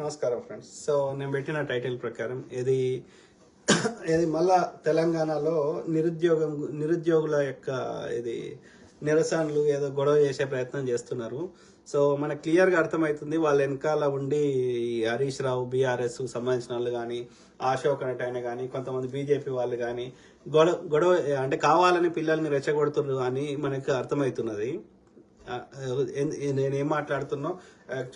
నమస్కారం friends so నేను పెట్టిన టైటిల్ ప్రకారం ఇది ఇది మళ్ళా తెలంగాణలో నిరుద్యోగం నిరుద్యోగుల యొక్క ఇది నిరసనలు ఏదో గొడవ చేసే ప్రయత్నం చేస్తున్నారు. సో మనకు క్లియర్గా అర్థమవుతుంది వాళ్ళ వెనకాల ఉండి హరీష్ రావు బీఆర్ఎస్ సంబంధించిన వాళ్ళు కానీ అశోక్ అనేట ఆయన కానీ కొంతమంది బీజేపీ వాళ్ళు కానీ గొడవ గొడవ అంటే కావాలని పిల్లల్ని రెచ్చగొడుతున్నారు అని మనకు అర్థమవుతున్నది. నేనేం నేను ఏం మాట్లాడుతున్నా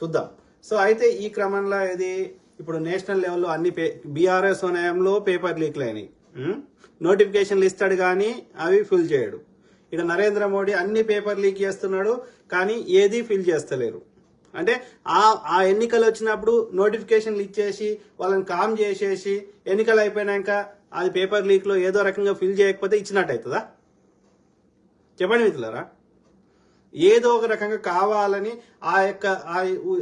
చూద్దాం. సో అయితే ఈ క్రమంలో ఇది ఇప్పుడు నేషనల్ లెవెల్లో అన్ని పే బీఆర్ఎస్ సమయంలో పేపర్ లీక్లు అయినాయి. నోటిఫికేషన్లు ఇస్తాడు కానీ అవి ఫిల్ చేయడు. ఇక నరేంద్ర మోడీ అన్ని పేపర్ లీక్ చేస్తున్నాడు కానీ ఏది ఫిల్ చేస్తలేరు. అంటే ఆ ఆ ఎన్నికలు వచ్చినప్పుడు నోటిఫికేషన్లు ఇచ్చేసి వాళ్ళని కామ్ చేసేసి ఎన్నికలు అయిపోయినాక అది పేపర్ లీక్లో ఏదో రకంగా ఫిల్ చేయకపోతే ఇచ్చినట్టు అవుతుందా చెప్పండి మిత్రులారా. ఏదో ఒక రకంగా కావాలని ఆ యొక్క ఆ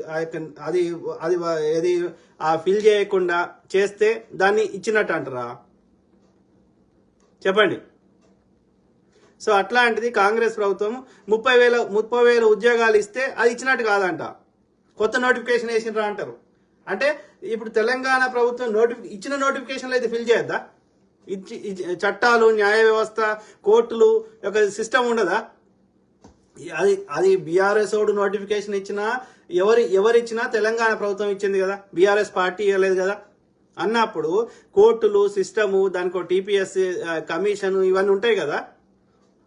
ఆ యొక్క అది అది ఏది ఆ ఫిల్ చేయకుండా చేస్తే దాన్ని ఇచ్చినట్టు అంటారా? చెప్పండి. సో అట్లాంటిది కాంగ్రెస్ ప్రభుత్వం ముప్పై వేల ముప్పై వేల ఉద్యోగాలు ఇస్తే అది ఇచ్చినట్టు కాదంట. కొత్త నోటిఫికేషన్ వేసినరా అంటారు. అంటే ఇప్పుడు తెలంగాణ ప్రభుత్వం నోటిఫి ఇచ్చిన నోటిఫికేషన్లు అయితే ఫిల్ చేయొద్దా? ఇచ్చి చట్టాలు న్యాయ వ్యవస్థ కోర్టులు ఒక సిస్టమ్ ఉండదా? అది అది బీఆర్ఎస్ ఓడు నోటిఫికేషన్ ఇచ్చినా ఎవరి ఎవరిచ్చినా తెలంగాణ ప్రభుత్వం ఇచ్చింది కదా. బీఆర్ఎస్ పార్టీ ఇవ్వలేదు కదా. అన్నప్పుడు కోర్టులు సిస్టము దానికి టీపీఎస్ కమిషన్ ఇవన్నీ ఉంటాయి కదా.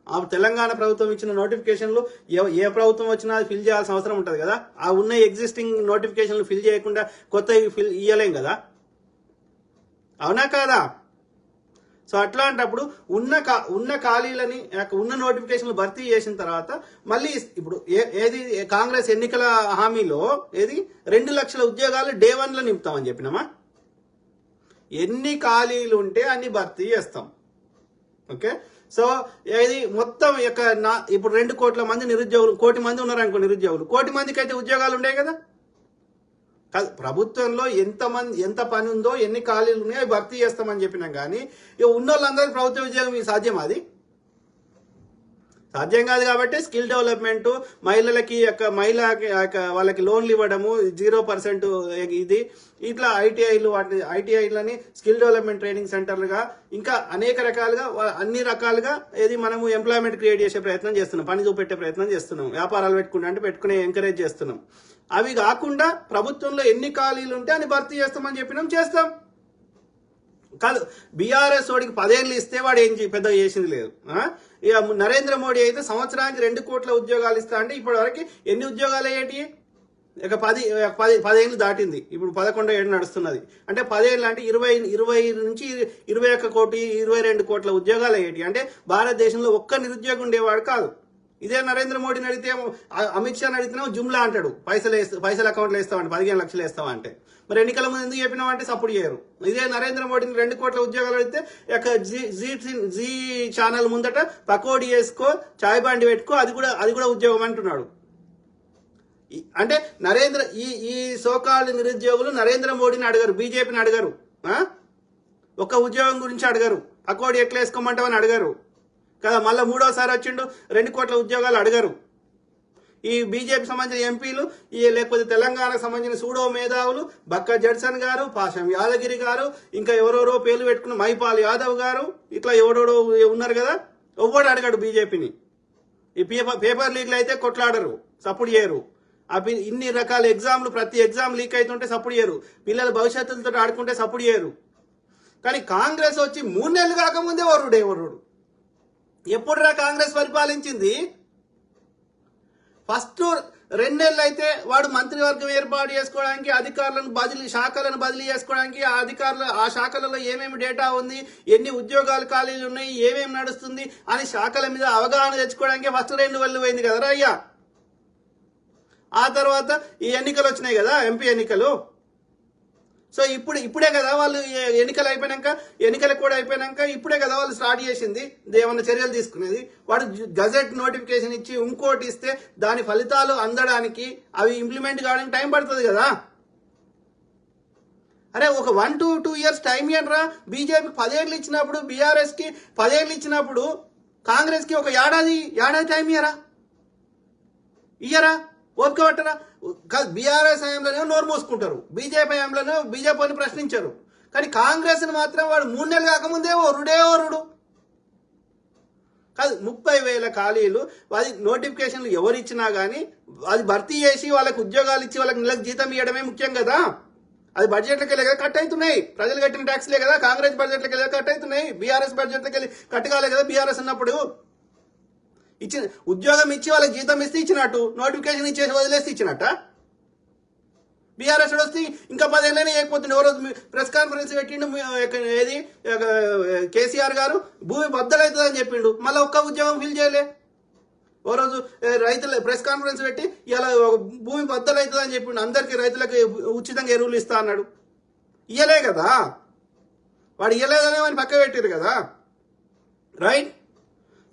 ఆ తెలంగాణ ప్రభుత్వం ఇచ్చిన నోటిఫికేషన్లు ఏ- ఏ ప్రభుత్వం వచ్చినా అది ఫిల్ చేయాల్సిన అవసరం ఉంటుంది కదా. ఆ ఉన్న ఎగ్జిస్టింగ్ నోటిఫికేషన్లు ఫిల్ చేయకుండా కొత్తవి ఫిల్ ఇయ్యలేం కదా. అవునా కాదా? సో అట్లాంటప్పుడు ఉన్న కా ఉన్న ఖాళీలని ఉన్న నోటిఫికేషన్లు భర్తీ చేసిన తర్వాత మళ్ళీ ఇప్పుడు ఏ- ఏది కాంగ్రెస్ ఎన్నికల హామీలో ఏది? రెండు లక్షల ఉద్యోగాలు డే వన్లో నింపుతామని చెప్పినామా? ఎన్ని ఖాళీలు ఉంటే అన్ని భర్తీ చేస్తాం. ఓకే? సో ఇది మొత్తం యొక్క నా ఇప్పుడు రెండు కోట్ల మంది నిరుద్యోగులు కోటి మంది ఉన్నారనుకో నిరుద్యోగులు. కోటి మందికి అయితే ఉద్యోగాలు ఉన్నాయి కదా? ప్రభుత్వంలో ఎంత మంది ఎంత పని ఉందో ఎన్ని ఖాళీలు ఉన్నాయో అవి భర్తీ చేస్తామని చెప్పినాం కానీ ఇక ఉన్న వాళ్ళందరికీ ప్రభుత్వ ఉద్యోగం సాధ్యం అది? సాధ్యం కాదు కాబట్టి స్కిల్ డెవలప్మెంట్ మహిళలకి యొక్క మహిళకి యొక్క వాళ్ళకి లోన్లు ఇవ్వడము జీరో పర్సెంట్ ఇది. ఇట్లా ఐటీఐలు వాటి ఐటీఐలని స్కిల్ డెవలప్మెంట్ ట్రైనింగ్ సెంటర్లుగా ఇంకా అనేక రకాలుగా అన్ని రకాలుగా ఏది మనము ఎంప్లాయ్మెంట్ క్రియేట్ చేసే ప్రయత్నం చేస్తున్నాం పని చూపెట్టే ప్రయత్నం చేస్తున్నాం వ్యాపారాలు పెట్టుకుంటే అంటే పెట్టుకునే ఎంకరేజ్ చేస్తున్నాం. అవి కాకుండా ప్రభుత్వంలో ఎన్ని ఖాళీలు ఉంటే అని భర్తీ చేస్తామని చెప్పినాం చేస్తాం. కాదు బీఆర్ఎస్ వాడికి పదేళ్ళు ఇస్తే వాడు ఏం పెద్ద చేసింది లేదు. ఇక నరేంద్ర మోడీ అయితే సంవత్సరానికి రెండు కోట్ల ఉద్యోగాలు ఇస్తా అంటే ఇప్పటి వరకు ఎన్ని ఉద్యోగాలు అయ్యేటి ఇక పది పది పదేళ్ళు దాటింది. ఇప్పుడు పదకొండో ఏడు నడుస్తున్నది. అంటే పదేళ్ళు అంటే ఇరవై ఇరవై నుంచి ఇరవై ఒక్క కోటి ఇరవై రెండు కోట్ల ఉద్యోగాలు అయ్యేటి అంటే భారతదేశంలో ఒక్క నిరుద్యోగం ఉండేవాడు కాదు. ఇదే నరేంద్ర మోడీని అడిగితే అమిత్ షాని అడిగితేనేమో జుమ్లా అంటాడు. పైసలు వేస్తా పైసలు అకౌంట్లో వేస్తామంటే పదిహేను లక్షలు వేస్తామంటే మరి ఎన్నికల ముందు ఎందుకు చెప్పినావు అంటే సపోర్ట్ చేయరు. ఇదే నరేంద్ర మోడీని రెండు కోట్ల ఉద్యోగాలు అడిగితే జీ జీ జీ ఛానల్ ముందట పకోడీ వేసుకో చాయ్ బాండి పెట్టుకో అది కూడా అది కూడా ఉద్యోగం అంటున్నాడు. అంటే నరేంద్ర ఈ ఈ సోకాళ్ళు నిరుద్యోగులు నరేంద్ర మోడీని అడగరు బీజేపీని అడగరు. ఒక ఉద్యోగం గురించి అడగరు. అకోడి ఎట్లా వేసుకోమంటామని అడగరు. కదా మళ్ళీ మూడోసారి వచ్చిండు రెండు కోట్ల ఉద్యోగాలు అడగరు. ఈ బీజేపీ సంబంధించిన ఎంపీలు ఈ లేకపోతే తెలంగాణకు సంబంధించిన సూడో మేధావులు బక్క జడ్సన్ గారు పాషం యాదగిరి గారు ఇంకా ఎవరెవరో పేర్లు పెట్టుకున్న మైపాల్ యాదవ్ గారు ఇట్లా ఎవడెవడో ఉన్నారు కదా ఎవ్వడు అడగాడు బీజేపీని. ఈ పేపర్ పేపర్ లీక్లు అయితే కొట్లాడరు సపోర్ట్ చేయరు. అవి ఇన్ని రకాల ఎగ్జామ్లు ప్రతి ఎగ్జామ్ లీక్ అవుతుంటే సపోర్ట్ చేయరు. పిల్లల భవిష్యత్తులతో ఆడుకుంటే సపోర్ట్ చేయరు. కానీ కాంగ్రెస్ వచ్చి మూడు నెలలు కాకముందే వరుడే వరుడు ఎప్పుడురా కాంగ్రెస్ పరిపాలించింది? ఫస్ట్ రెండేళ్ళు అయితే వాడు మంత్రివర్గం ఏర్పాటు చేసుకోవడానికి అధికారులను బదిలీ శాఖలను బదిలీ చేసుకోవడానికి ఆ అధికారులు ఆ శాఖలలో ఏమేమి డేటా ఉంది ఎన్ని ఉద్యోగాలు ఖాళీలు ఉన్నాయి ఏమేమి నడుస్తుంది అని శాఖల మీద అవగాహన తెచ్చుకోవడానికి ఫస్ట్ రెండు వెళ్ళి పోయింది కదరా అయ్యా? ఆ తర్వాత ఈ ఎన్నికలు వచ్చినాయి కదా ఎంపీ ఎన్నికలు. సో ఇప్పుడు ఇప్పుడే కదా వాళ్ళు ఎన్నికలు అయిపోయాక ఎన్నికలు కూడా అయిపోయాక ఇప్పుడే కదా వాళ్ళు స్టార్ట్ చేసింది ఏమన్నా చర్యలు తీసుకునేది. వాడు గజెట్ నోటిఫికేషన్ ఇచ్చి ఇంకోటి ఇస్తే దాని ఫలితాలు అందడానికి అవి ఇంప్లిమెంట్ కావడానికి టైం పడుతుంది కదా. అరే ఒక one to two years time ఇవ్వరా బీజేపీ పదేళ్ళు ఇచ్చినప్పుడు బీఆర్ఎస్కి పదేళ్ళు ఇచ్చినప్పుడు కాంగ్రెస్కి ఒక ఏడాది ఏడాది టైం ఇయరా ఇయ్యరా? ఓపిక పట్టరా కాదు బీఆర్ఎస్ హయాంలోనే నోరు మూసుకుంటారు. బీజేపీ హయాంలోనే బీజేపీని ప్రశ్నించారు. కానీ కాంగ్రెస్ని మాత్రం వాడు మూడు నెలలు కాకముందే ఓరుడే ఓరుడు కాదు ముప్పై వేల ఖాళీలు అది నోటిఫికేషన్లు ఎవరు ఇచ్చినా కానీ అది భర్తీ చేసి వాళ్ళకి ఉద్యోగాలు ఇచ్చి వాళ్ళకి నెలకు జీతం ఇవ్వడమే ముఖ్యం కదా. అది బడ్జెట్లకు వెళ్ళి కదా కట్ అవుతున్నాయి. ప్రజలు కట్టిన ట్యాక్స్లే కదా కాంగ్రెస్ బడ్జెట్లకు వెళ్ళి కట్ అవుతున్నాయి. బీఆర్ఎస్ బడ్జెట్లకు వెళ్ళి కట్ కాలే కదా బీఆర్ఎస్ ఉన్నప్పుడు ఇచ్చిన ఉద్యోగం ఇచ్చి వాళ్ళకి జీతం ఇస్తే ఇచ్చినట్టు నోటిఫికేషన్ ఇచ్చేసి వదిలేసి ఇచ్చినట్ట? బీఆర్ఎస్ వస్తే ఇంకా పదేళ్ళనే చేయకపోతుండే ఎవరో ప్రెస్ కాన్ఫరెన్స్ పెట్టిండు ఏది కేసీఆర్ గారు భూమి బద్దలవుతుంది అని చెప్పిండు. మళ్ళీ ఒక్క ఉద్యోగం ఫిల్ చేయలే. ఓ రోజు రైతుల ప్రెస్ కాన్ఫరెన్స్ పెట్టి ఇలా భూమి బద్దలవుతుంది అని చెప్పిండు. అందరికీ రైతులకు ఉచితంగా ఎరువులు ఇస్తా అన్నాడు. ఇయ్యలే కదా. వాడు ఇయ్యలేదనే వాడిని పక్క పెట్టారు కదా. రైట్?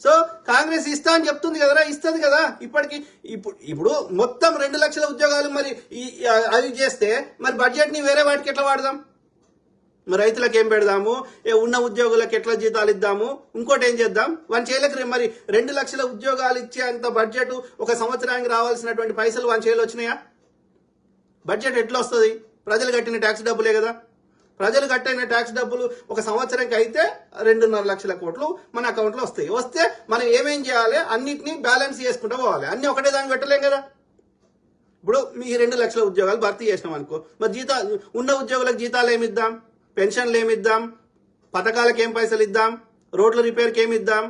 సో కాంగ్రెస్ ఇస్తా అని చెప్తుంది కదరా ఇస్తుంది కదా. ఇప్పటికి ఇప్పుడు ఇప్పుడు మొత్తం రెండు లక్షల ఉద్యోగాలు మరి ఈ- అవి చేస్తే మరి బడ్జెట్ని వేరే వాటికి ఎట్లా వాడదాం? మరి రైతులకు ఏం పెడదాము? ఏ ఉన్న ఉద్యోగులకు ఎట్లా జీతాలు ఇద్దాము? ఇంకోటి ఏం చేద్దాం? వన్ చేయలేక మరి రెండు లక్షల ఉద్యోగాలు ఇచ్చే అంత బడ్జెట్ ఒక సంవత్సరానికి రావాల్సినటువంటి పైసలు వన్ చేయలు వచ్చినాయా? బడ్జెట్ ఎట్లా వస్తుంది? ప్రజలు కట్టిన ట్యాక్స్ డబ్బులే కదా. ప్రజలు కట్టైన ట్యాక్స్ డబ్బులు ఒక సంవత్సరంకి అయితే రెండున్నర లక్షల కోట్లు మన అకౌంట్లో వస్తాయి. వస్తే మనం ఏమేం చేయాలి? అన్నిటినీ బ్యాలెన్స్ చేసుకుంటూ పోవాలి. అన్ని ఒకటే దాన్ని పెట్టలేం కదా? ఇప్పుడు మీ రెండు లక్షల ఉద్యోగాలు భర్తీ చేసినాం అనుకో మరి జీతా ఉన్న ఉద్యోగులకు జీతాలు ఏమి ఇద్దాం? పెన్షన్లు ఏమి ఇద్దాం? పథకాలకు ఏం పైసలు ఇద్దాం? రోడ్ల రిపేర్కి ఏమి ఇద్దాం?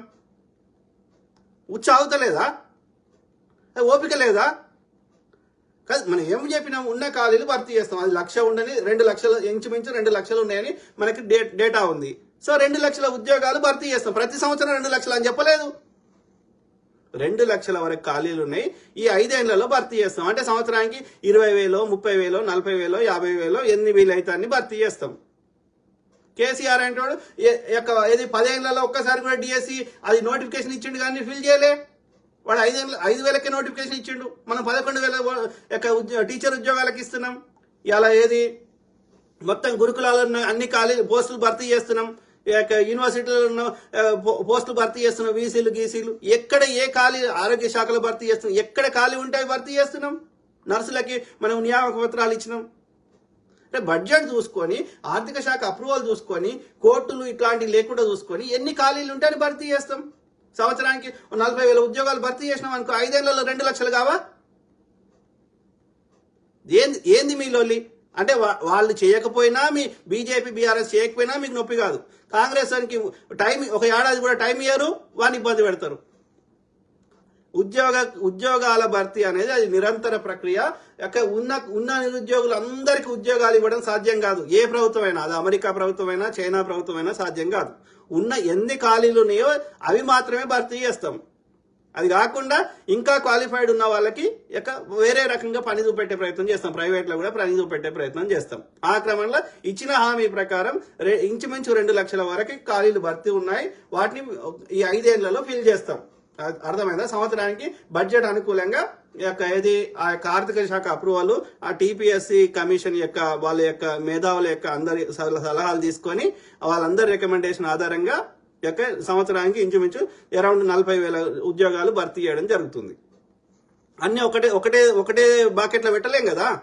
ఉచ్చ అవుతలేదా ఓపిక లేదా? కాదు మనం ఏం చెప్పినాం ఉన్న ఖాళీలు భర్తీ చేస్తాం. అది లక్ష ఉండని రెండు లక్షలు ఇంచుమించు రెండు లక్షలు ఉన్నాయని మనకి డేటా ఉంది. సో రెండు లక్షల ఉద్యోగాలు భర్తీ చేస్తాం. ప్రతి సంవత్సరం రెండు లక్షలు అని చెప్పలేదు. రెండు లక్షల వరకు ఖాళీలు ఉన్నాయి. ఈ ఐదేళ్ళలో భర్తీ చేస్తాం. అంటే సంవత్సరానికి ఇరవై వేలో ముప్పై వేలో నలభై వేలో యాభై వేలో ఎన్ని అయితే అన్ని భర్తీ చేస్తాం. కేసీఆర్ అంటాడు ఏ- యొక్క ఇది పదేళ్ళలో ఒక్కసారి కూడా డిఎస్సి అది నోటిఫికేషన్ ఇచ్చిండు కానీ ఫిల్ చేయలే. వాడు ఐదు ఐదు వేలకే నోటిఫికేషన్ ఇచ్చిండు. మనం పదకొండు వేల యొక్క ఉద్యో- టీచర్ ఉద్యోగాలకు ఇస్తున్నాం. ఇలా ఏది? మొత్తం గురుకులాలు ఉన్న అన్ని ఖాళీ పోస్టులు భర్తీ చేస్తున్నాం. యొక్క యూనివర్సిటీలో ఉన్న పోస్టులు భర్తీ చేస్తున్నాం. వీసీలు గీసీలు. ఎక్కడ ఏ ఖాళీ ఆరోగ్య శాఖలో భర్తీ చేస్తున్నాం? ఎక్కడ ఖాళీ ఉంటాయి భర్తీ చేస్తున్నాం? నర్సులకి మనం నియామక పత్రాలు ఇచ్చినాం. అంటే బడ్జెట్ చూసుకొని ఆర్థిక శాఖ అప్రూవల్ చూసుకొని కోర్టులు ఇట్లాంటివి లేకుండా చూసుకొని ఎన్ని ఖాళీలు ఉంటాయని భర్తీ చేస్తాం. సంవత్సరానికి నలభై వేల ఉద్యోగాలు భర్తీ చేసినాం అనుకో ఐదేళ్ళలో రెండు లక్షలు కావా? ఏంది ఏంది మీ లొల్లి? అంటే వాళ్ళు చేయకపోయినా మీ బీజేపీ బీఆర్ఎస్ చేయకపోయినా మీకు నొప్పి కాదు. కాంగ్రెస్ వానికి టైం ఒక ఏడాది కూడా టైం ఇయ్యరు వాడిని ఇబ్బంది పెడతారు. ఉద్యోగ ఉద్యోగాల భర్తీ అనేది అది నిరంతర ప్రక్రియ. యొక్క ఉన్న ఉన్న నిరుద్యోగులు అందరికీ ఉద్యోగాలు ఇవ్వడం సాధ్యం కాదు. ఏ ప్రభుత్వమైనా అది అమెరికా ప్రభుత్వమైనా చైనా ప్రభుత్వమైనా సాధ్యం కాదు. ఉన్న ఎన్ని ఖాళీలు ఉన్నాయో అవి మాత్రమే భర్తీ చేస్తాం. అది కాకుండా ఇంకా క్వాలిఫైడ్ ఉన్న వాళ్ళకి ఇక వేరే రకంగా పని చూపెట్టే ప్రయత్నం చేస్తాం. ప్రైవేట్లో కూడా పని చూపెట్టే ప్రయత్నం చేస్తాం. ఆ క్రమంలో ఇచ్చిన హామీ ప్రకారం రె- ఇంచుమించు రెండు లక్షల వరకు ఖాళీలు భర్తీ ఉన్నాయి. వాటిని ఈ ఐదేళ్ళలో ఫిల్ చేస్తాం. అర్థమైందా? సంవత్సరానికి బడ్జెట్ అనుకూలంగా యొక్క ఏది? ఆ యొక్క ఆర్థిక శాఖ అప్రూవల్ ఆ టీపీఎస్సి కమిషన్ యొక్క వాళ్ళ యొక్క మేధావుల యొక్క అందరి సల- సలహాలు తీసుకొని వాళ్ళందరి రికమెండేషన్ ఆధారంగా యొక్క సంవత్సరానికి ఇంచుమించు అరౌండ్ నలభై వేల ఉద్యోగాలు భర్తీ చేయడం జరుగుతుంది. అన్ని ఒకటే ఒకటే ఒకటే బాకెట్లో పెట్టలేం కదా?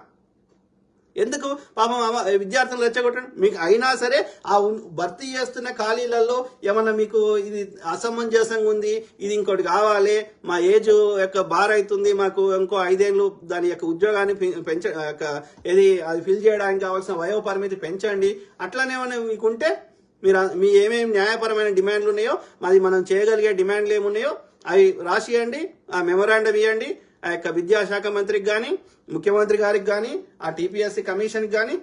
ఎందుకు? పాపం విద్యార్థులు రెచ్చగొట్టండి? మీకు అయినా సరే ఆ భర్తీ చేస్తున్న ఖాళీలలో ఏమన్నా మీకు ఇది అసమంజసంగా ఉంది? ఇది ఇంకోటి కావాలి. మా ఏజ్ యొక్క బార్ అవుతుంది. మాకు ఇంకో ఐదేళ్ళు దాని యొక్క ఉద్యోగాన్ని పె- పెంచ యొక్క ఏది అది ఫిల్ చేయడానికి కావాల్సిన వయో పరిమితి పెంచండి. అట్లానేమన్నా మీకు మీకుంటే మీరు మీ ఏమేమి న్యాయపరమైన డిమాండ్లు ఉన్నాయో అది మనం చేయగలిగే డిమాండ్లు ఏమున్నాయో అవి రాసియండి ఆ మెమొరాండం ఇవ్వండి ఆ యొక్క విద్యాశాఖ మంత్రికి కానీ ముఖ్యమంత్రి గారికి కానీ ఆ టీపీఎస్సీ కమిషన్కి కానీ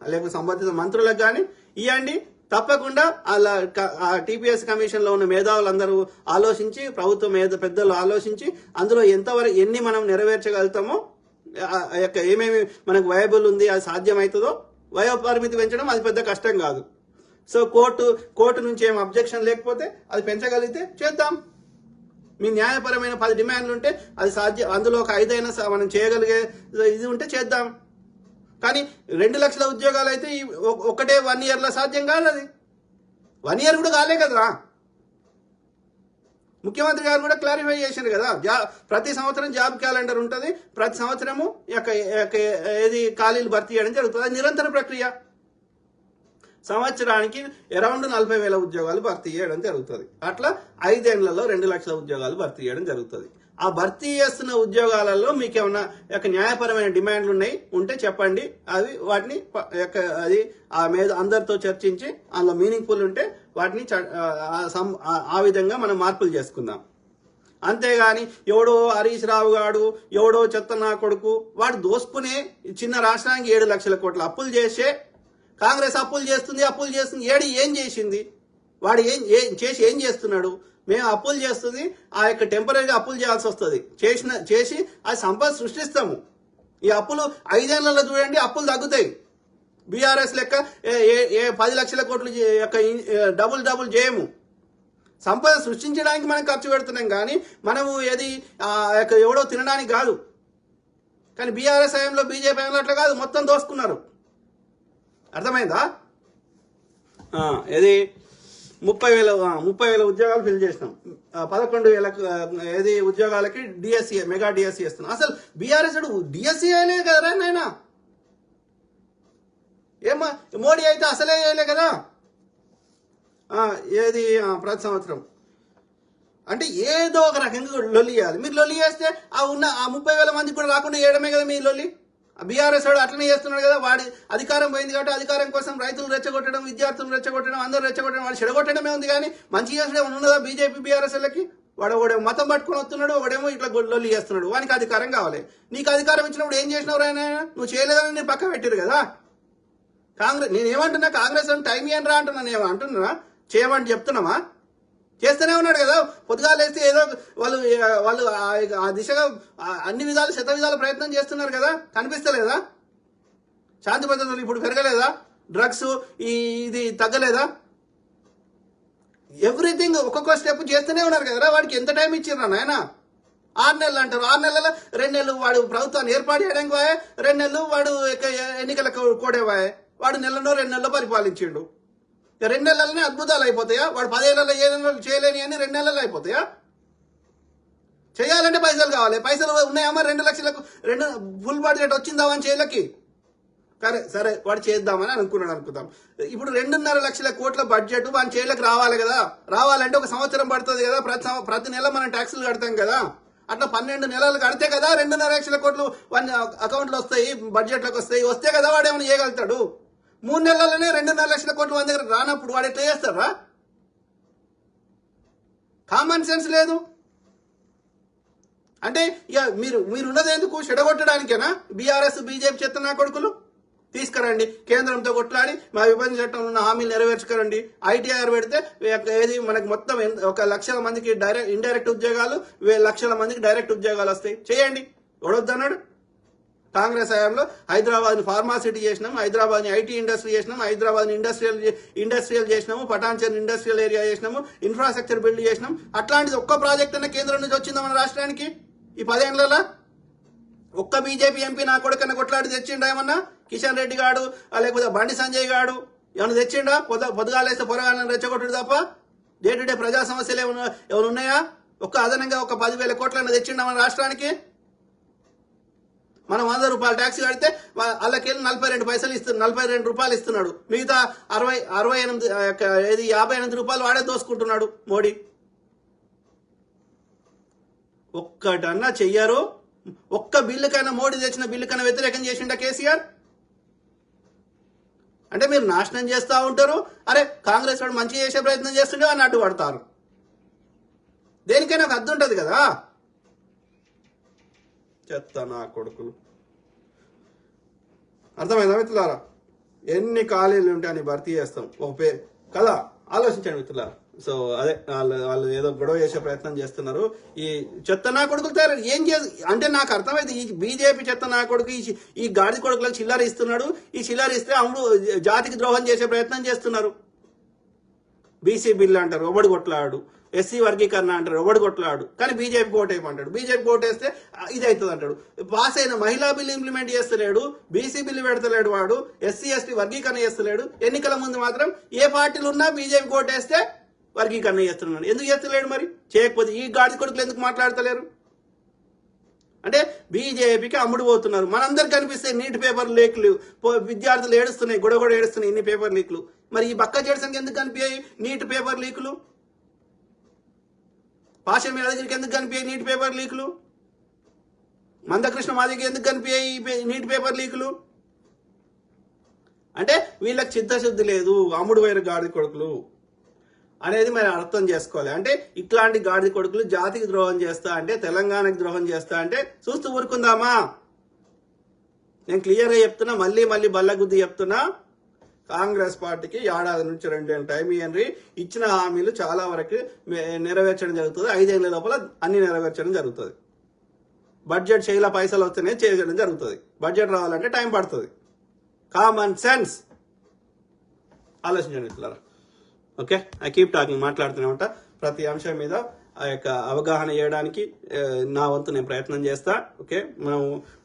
లేకపోతే సంబంధిత మంత్రులకు కానీ ఇవ్వండి తప్పకుండా అలా ఆ టీపీఎస్ కమిషన్లో ఉన్న మేధావులందరూ ఆలోచించి ప్రభుత్వ మేధ పెద్దలు ఆలోచించి అందులో ఎంతవరకు ఎన్ని మనం నెరవేర్చగలుగుతామో ఆ- యొక్క ఏమేమి మనకు వయబుల్ ఉంది అది సాధ్యమవుతుందో వయో పరిమితి పెంచడం అది పెద్ద కష్టం కాదు. సో కోర్టు కోర్టు నుంచి ఏం అబ్జెక్షన్ లేకపోతే అది పెంచగలిగితే చేద్దాం. మీ న్యాయపరమైన పది డిమాండ్లు ఉంటే అది సాధ్యం అందులో ఒక ఐదైనా స- మనం చేయగలిగే ఇది ఉంటే చేద్దాం. కానీ రెండు లక్షల ఉద్యోగాలు అయితే ఈ ఒ- ఒకటే వన్ ఇయర్లో సాధ్యం కాదు అది. వన్ ఇయర్ కూడా కాలే కదా ముఖ్యమంత్రి గారు కూడా క్లారిఫై చేశారు కదా. జా ప్రతి సంవత్సరం జాబ్ క్యాలెండర్ ఉంటుంది. ప్రతి సంవత్సరము యొక్క యొక్క ఏది ఖాళీలు భర్తీ చేయడం జరుగుతుంది. అది నిరంతర ప్రక్రియ. సంవత్సరానికి అరౌండ్ నలభై వేల ఉద్యోగాలు భర్తీ చేయడం జరుగుతుంది. అట్లా ఐదేళ్ళలో రెండు లక్షల ఉద్యోగాలు భర్తీ చేయడం జరుగుతుంది. ఆ భర్తీ చేస్తున్న ఉద్యోగాలలో మీకు ఏమైనా యొక్క న్యాయపరమైన డిమాండ్లు ఉన్నాయి? ఉంటే చెప్పండి. అవి వాటిని యొక్క అది ఆ మీద అందరితో చర్చించి అందులో మీనింగ్ఫుల్ ఉంటే వాటిని చ- సం- ఆ- ఆ విధంగా మనం మార్పులు చేసుకుందాం. అంతేగాని ఎవడో హరీష్ రావు గాడు ఎవడో చెత్త నా కొడుకు వాడు దోసుకునే చిన్న రాష్ట్రానికి ఏడు లక్షల కోట్ల అప్పులు చేసే కాంగ్రెస్ అప్పులు చేస్తుంది అప్పులు చేస్తుంది. ఏడి ఏం చేసింది? వాడు ఏం చేసి ఏం చేస్తున్నాడు? మేము అప్పులు చేస్తుంది ఆ యొక్క టెంపరీగా అప్పులు చేయాల్సి వస్తుంది. చేసిన చేసి ఆ సంపద సృష్టిస్తాము. ఈ అప్పులు ఐదేళ్ళలో చూడండి అప్పులు తగ్గుతాయి. బీఆర్ఎస్ లెక్క ఏ ఏ- ఏ పది లక్షల కోట్లు యొక్క డబుల్ డబుల్ చేయము. సంపద సృష్టించడానికి మనం ఖర్చు పెడుతున్నాం కానీ మనము ఏది ఆ యొక్క ఎవడో తినడానికి కాదు. కానీ బీఆర్ఎస్ హయాంలో బీజేపీ హయాంలో అట్లా కాదు మొత్తం దోసుకున్నారు. అర్థమైందా? ఏది? ముప్పై వేల ముప్పై వేల ఉద్యోగాలు ఫిల్ చేసినాం. పదకొండు వేల ఏది ఉద్యోగాలకి డిఎస్సీ మెగా డిఎస్సీ ఇస్తున్నాం. అసలు బీఆర్ఎస్ డిఎస్సీ అనే కదరా నాయన? ఏమా మోడీ అయితే అసలే వేయలే కదా? ఏది ప్రతి సంవత్సరం. అంటే ఏదో ఒక రకంగా లొల్లి చేయాలి మీరు లొల్లి చేస్తే ఆ ఉన్న ఆ ముప్పై వేల మంది కూడా రాకుండా చేయడమే కదా మీ లొల్లి? బీఆర్ఎస్ వాడు అట్లనే చేస్తున్నాడు కదా వాడి అధికారం పోయింది కాబట్టి అధికారం కోసం రైతులు రెచ్చగొట్టడం విద్యార్థులు రెచ్చగొట్టడం అందరూ రెచ్చగొట్టడం వాడు చెడగొట్టడమే ఉంది కానీ మంచి చేసడం ఉన్నదా బీజేపీ బీఆర్ఎస్లకి వాడు ఒకడేమో మతం పట్టుకొని వస్తున్నాడు ఒకడేమో ఇట్లా గొ- చేస్తున్నాడు. వానికి అధికారం కావాలి. నీకు అధికారం ఇచ్చినప్పుడు ఏం చేసినావు ఆయన నువ్వు చేయలేదని నేను పక్క పెట్టారు కదా. కాంగ్రెస్ నేను ఏమంటున్నా కాంగ్రెస్ టైం ఏం రా అంటున్నా నేను అంటున్నా చేయమని చెప్తున్నామా? చేస్తూనే ఉన్నాడు కదా. పొద్దుగా లేస్తే ఏదో వాళ్ళు వాళ్ళు ఆ- దిశగా అన్ని విధాలు శత విధాల ప్రయత్నం చేస్తున్నారు కదా. కనిపిస్తలేదా శాంతి భద్రతలు ఇప్పుడు పెరగలేదా? డ్రగ్స్ ఈ ఇది తగ్గలేదా? ఎవ్రీథింగ్ ఒక్కొక్క స్టెప్ చేస్తూనే ఉన్నారు కదా. వాడికి ఎంత టైం ఇచ్చిర్రా నాయన? ఆరు నెలలు అంటారు. ఆరు నెలల రెండు నెలలు వాడు ప్రభుత్వాన్ని ఏర్పాటు చేయడానికి పోయే రెండు నెలలు వాడు ఎన్నికలకు కూడా పోయే వాడు నెలలో రెండు నెలలు పరిపాలించిండు. రెండు నెలలనే అద్భుతాలు అయిపోతాయా? వాడు పదేళ్ళలో ఏ నెలలు చేయలేని అని రెండు నెలలు అయిపోతాయా? చేయాలంటే పైసలు కావాలి. పైసలు ఉన్నాయా మరి? రెండు లక్షలకు రెండు ఫుల్ బడ్జెట్ వచ్చిందా అని చేయలకి? సరే సరే వాడు చేద్దామని అనుకున్నాడు అనుకుందాం. ఇప్పుడు రెండున్నర లక్షల కోట్ల బడ్జెట్ వాని చేయలకు రావాలి కదా? రావాలంటే ఒక సంవత్సరం పడుతుంది కదా? ప్రతి ప్రతి నెల మనం ట్యాక్సులు కడతాం కదా? అట్లా పన్నెండు నెలలు కడితే కదా రెండున్నర లక్షల కోట్లు వాని అకౌంట్లో వస్తాయి బడ్జెట్లోకి వస్తాయి వస్తే కదా వాడు ఏమైనా చేయగలుగుతాడు? మూడు నెలలనే రెండున్నర లక్షల కోట్ల మంది దగ్గర రానప్పుడు వాడు ఎట్లా చేస్తారా కామన్ సెన్స్ లేదు. అంటే ఇక మీరు మీరు ఉన్నది ఎందుకు? చెడగొట్టడానికేనా? బీఆర్ఎస్ బీజేపీ చెత్త నా కొడుకులు? తీసుకురండి. కేంద్రంతో కొట్లాడి మా విభజన చట్టంలో ఉన్న హామీలు నెరవేర్చుకురండి. ఐటీఆర్ పెడితే ఏది మనకు మొత్తం ఒక లక్షల మందికి డైరెక్ట్ ఇండైరెక్ట్ ఉద్యోగాలు వే- లక్షల మందికి డైరెక్ట్ ఉద్యోగాలు వస్తాయి. చేయండి. ఎవడొద్దన్నాడు? కాంగ్రెస్ హయాంలో హైదరాబాద్ ఫార్మా సిటీ చేసినాం హైదరాబాద్ ఐటీ ఇండస్ట్రీ చేసినాం హైదరాబాద్ ఇండస్ట్రియల్ ఇండస్ట్రియల్ చేసినాము పటాన్చర్ ఇండస్ట్రియల్ ఏరియా చేసినాము ఇన్ఫ్రాస్ట్రక్చర్ బిల్డ్ చేసినాం అట్లాంటిది ఒక్క ప్రాజెక్ట్ అన్న కేంద్రం నుంచి వచ్చిందా మన రాష్ట్రానికి? ఈ పదేళ్ళలో ఒక్క బీజేపీ ఎంపీ నా కొడుకన్నా కొట్లాడి తెచ్చిండా ఏమన్నా? కిషన్ రెడ్డి గాడు లేకపోతే బండి సంజయ్ గాడు ఏమన్నా తెచ్చిండా? పొద పొదగాలేస్తే పొరగాలని రెచ్చగొట్టుడు తప్ప? డే టు డే ప్రజా సమస్యలు ఏమైనా ఏమైనా ఉన్నాయా? ఒక్క అదనంగా ఒక పదివేల కోట్లన్నా తెచ్చిండా మన రాష్ట్రానికి? మనం వంద రూపాయలు ట్యాక్సీ కడితే వాళ్ళకి వాళ్ళకెళ్ళి నలభై రెండు పైసలు ఇస్తున్నాడు నలభై రెండు రూపాయలు ఇస్తున్నాడు. మిగతా అరవై అరవై ఎనిమిది ఏది యాభై ఎనిమిది రూపాయలు వాడే దోసుకుంటున్నాడు మోడీ. ఒక్కటన్నా చెయ్యరు? ఒక్క బిల్లుకైనా మోడీ తెచ్చిన బిల్లుకైనా వ్యతిరేకం చేసిండా కేసీఆర్? అంటే మీరు నాశనం చేస్తూ ఉంటారు? అరే కాంగ్రెస్ వాడు మంచి చేసే ప్రయత్నం చేస్తుండే అని అడ్డుపడతారు. దేనికైనా ఒక అర్థం ఉంటుంది కదా? చెత్త నా కొడుకులు. అర్థమైందా మిత్రులారా? ఎన్ని ఖాళీలు ఉంటే అని భర్తీ చేస్తాం. ఒక పే కదా? ఆలోచించండి మిత్రులారా. సో అదే వాళ్ళు వాళ్ళు ఏదో గొడవ చేసే ప్రయత్నం చేస్తున్నారు. ఈ చెత్త నా కొడుకులు తయారు ఏం చేసి అంటే నాకు అర్థమైంది ఈ బీజేపీ చెత్త నా కొడుకు ఈ ఈ గాడి కొడుకులకు చిల్లర ఇస్తున్నాడు. ఈ చిల్లర ఇస్తే అమ్ముడు జాతికి ద్రోహం చేసే ప్రయత్నం చేస్తున్నారు. బీసీ బిల్లు అంటారు ఒబడి కొట్లాడు. ఎస్సీ వర్గీకరణ అంటారు ఒకటి కొట్లాడు? కానీ బీజేపీ కోటేయమంటాడు బీజేపీ కోటేస్తే ఇది అవుతుంది అంటాడు పాస్ అయిన మహిళా బిల్ ఇంప్లిమెంట్ చేస్తలేడు బీసీ బిల్లు పెడతలేడు వాడు ఎస్సీ ఎస్టీ వర్గీకరణ చేస్తలేడు. ఎన్నికల ముందు మాత్రం ఏ పార్టీలు ఉన్నా బీజేపీ కోటేస్తే వర్గీకరణ చేస్తున్నాడు ఎందుకు చేస్తలేడు మరి? చేయకపోతే ఈ గాడి కొడుకులు ఎందుకు మాట్లాడతలేరు? అంటే బీజేపీకి అమ్ముడు పోతున్నారు. మనందరికి కనిపిస్తే నీట్ పేపర్ లీక్లు. పో- విద్యార్థులు ఏడుస్తున్నాయి గొడవ ఏడుస్తున్నాయి ఇన్ని పేపర్ లీక్లు. మరి ఈ బక్క చేడసానికి ఎందుకు కనిపించాయి నీట్ పేపర్ లీకులు? పాషం మేనేజర్కి ఎందుకు కనిపించాయి నీట్ పేపర్ లీకులు? మందకృష్ణ మాదికి ఎందుకు కనిపించాయి ఈ పే- నీట్ పేపర్ లీకులు? అంటే వీళ్ళకి చిత్తశుద్ధి లేదు అమ్ముడు వైన గాడి కొడుకులు అనేది మనం అర్థం చేసుకోవాలి. అంటే ఇట్లాంటి గాడి కొడుకులు జాతికి ద్రోహం చేస్తా అంటే తెలంగాణకి ద్రోహం చేస్తా అంటే చూస్తూ ఊరుకుందామా? నేను క్లియర్గా చెప్తున్నా మళ్ళీ మళ్ళీ బల్లగుద్ది చెప్తున్నా. కాంగ్రెస్ పార్టీకి ఏడాది నుంచి రెండేళ్ళ టైం ఇవ్వండి ఇచ్చిన హామీలు చాలా వరకు నెరవేర్చడం జరుగుతుంది. ఐదేళ్ళ లోపల అన్ని నెరవేర్చడం జరుగుతుంది. బడ్జెట్ చేయాల పైసలు వస్తేనే చేయడం జరుగుతుంది. బడ్జెట్ రావాలంటే టైం పడుతుంది. Common sense. ఆలోచించండి ఇట్లా ఓకే? ఐ కీప్ టాకింగ్ మాట్లాడుతూనే ఉంటా. ప్రతి అంశం మీద ఆ యొక్క అవగాహన చేయడానికి నా వంతు నేను ప్రయత్నం చేస్తా. ఓకే? మనం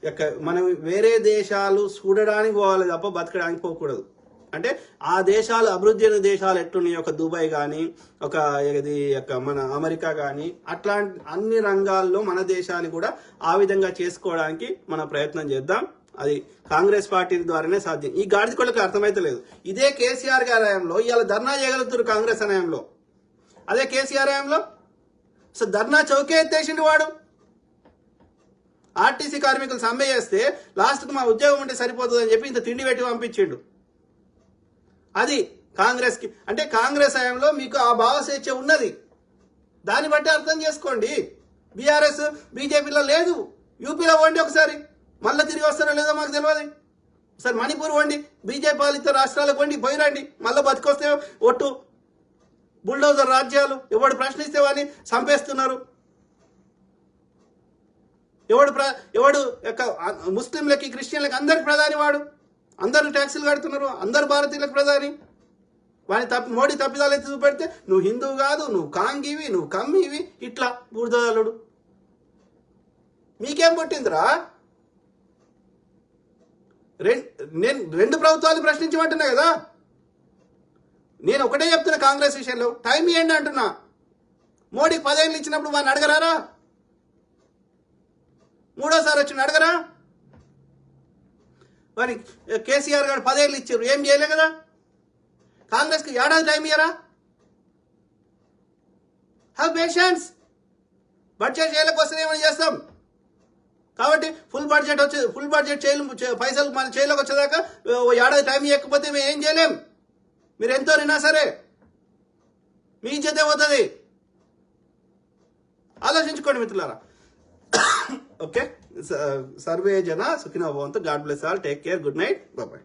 యొక్క మనం వేరే దేశాలు చూడడానికి పోవాలి తప్ప బతకడానికి పోకూడదు. అంటే ఆ దేశాలు అభివృద్ధి అయిన దేశాలు ఎట్లున్నాయి? ఒక దుబాయ్ కానీ ఒక ఇది యొక్క మన అమెరికా కానీ అట్లాంటి అన్ని రంగాల్లో మన దేశాన్ని కూడా ఆ విధంగా చేసుకోవడానికి మన ప్రయత్నం చేద్దాం. అది కాంగ్రెస్ పార్టీ ద్వారానే సాధ్యం. ఈ గాడిద కొడుకు అర్థమైతలేదు. ఇదే కేసీఆర్ గారి హయాంలో ఇవాళ ధర్నా చేయగలుగుతారు కాంగ్రెస్ హయాంలో. అదే కేసీఆర్ హయాంలో. సో ధర్నా చౌకే ఎత్తేసిండు వాడు. ఆర్టీసీ కార్మికులు సమ్మె చేస్తే లాస్ట్కి మా ఉద్యోగం ఉంటే సరిపోతుంది అని చెప్పి ఇంత తిండి పెట్టి పంపించిండు. అది కాంగ్రెస్కి. అంటే కాంగ్రెస్ హయాంలో మీకు ఆ భావస్వేచ్ఛ ఉన్నది. దాన్ని బట్టి అర్థం చేసుకోండి. బీఆర్ఎస్ బీజేపీలో లేదు. యూపీలో వండి ఒకసారి. మళ్ళీ తిరిగి వస్తారో లేదో మాకు తెలియదు సార్ మణిపూర్ వండి బీజేపీ పాలిత రాష్ట్రాలకు వండి పోయిరండి. మళ్ళీ బతికొస్తే ఒట్టు బుల్డోజర్ రాజ్యాలు ఎవడు ప్రశ్నిస్తే వాడిని చంపేస్తున్నారు. ఎవడు ప్ర ఎవడు యొక్క ముస్లింలకి క్రిస్టియన్లకి అందరికి ప్రధాని వాడు. అందరు ట్యాక్సీలు కడుతున్నారు. అందరు భారతీయులకు ప్రధాని. వాని తప్పి మోడీ తప్పిదాలు ఎత్తి చూపెడితే నువ్వు హిందువు కాదు నువ్వు కాంగివి నువ్వు కమ్మివి ఇట్లా బురదలుడు మీకేం పుట్టిందిరా? రె నేను రెండు ప్రభుత్వాలు ప్రశ్నించమంటున్నా కదా? నేను ఒకటే చెప్తున్నా కాంగ్రెస్ విషయంలో. టైం ఇవ్వండి అంటున్నా. మోడీకి పదేళ్ళు ఇచ్చినప్పుడు వాడిని అడగరారా? మూడోసారి వచ్చిన అడగరా? మరి కేసీఆర్ గారు పదేళ్ళు ఇచ్చారు. ఏం చేయలే కదా? కాంగ్రెస్కి ఏడాది టైం ఇయ్యరా? హ్యావ్ పేషెన్స్ బడ్జెట్ చేయలేకపోతే ఏమైనా చేస్తాం. కాబట్టి ఫుల్ బడ్జెట్ వచ్చే ఫుల్ బడ్జెట్ చేయలేము పైసలు మన చేయలోకి వచ్చేదాకా ఓ ఏడాది టైం ఇవ్వకపోతే మేము ఏం చేయలేం. మీరు ఎంతో వినా సరే. మీ ఇజ్జతే పోతుంది ఆలోచించుకోండి మిత్రులారా. ಓಕೆ ಸರ್ವೇ ಜನ ಸುಖಿನೋ ಭವಂತು God bless all take care good night bye